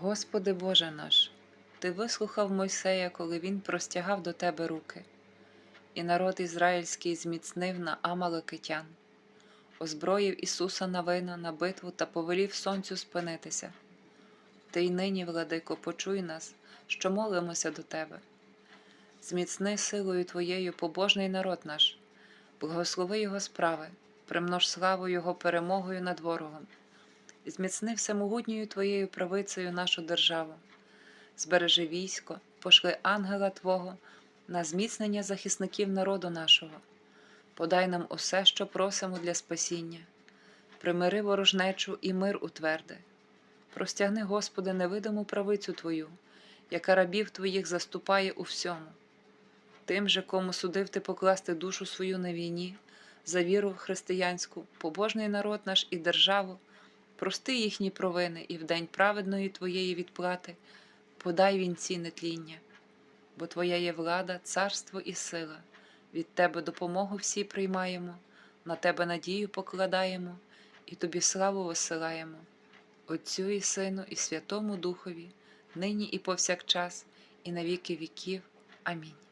Господи Боже наш, Ти вислухав Мойсея, коли він простягав до Тебе руки, і народ ізраїльський зміцнив на Амалекитян, озброїв Ісуса Навина на битву та повелів сонцю спинитися. Ти й нині, владико, почуй нас, що молимося до Тебе. Зміцни силою Твоєю побожний народ наш, благослови Його справи, примнож славу Його перемогою над ворогом, і зміцни всемогутньою Твоєю правицею нашу державу. Збережи військо, пошли ангела Твого на зміцнення захисників народу нашого, подай нам усе, що просимо для спасіння, примири ворожнечу і мир утверди. Простягни, Господи, невидиму правицю Твою, яка рабів Твоїх заступає у всьому. Тим же, кому судив ти покласти душу свою на війні, за віру християнську, побожний народ наш і державу, прости їхні провини і в день праведної Твоєї відплати подай вінці нетління, бо Твоя є влада, царство і сила. Від Тебе допомогу всі приймаємо, на Тебе надію покладаємо і Тобі славу висилаємо. Отцю і Сину, і Святому Духові, нині і повсякчас, і на віки віків. Амінь.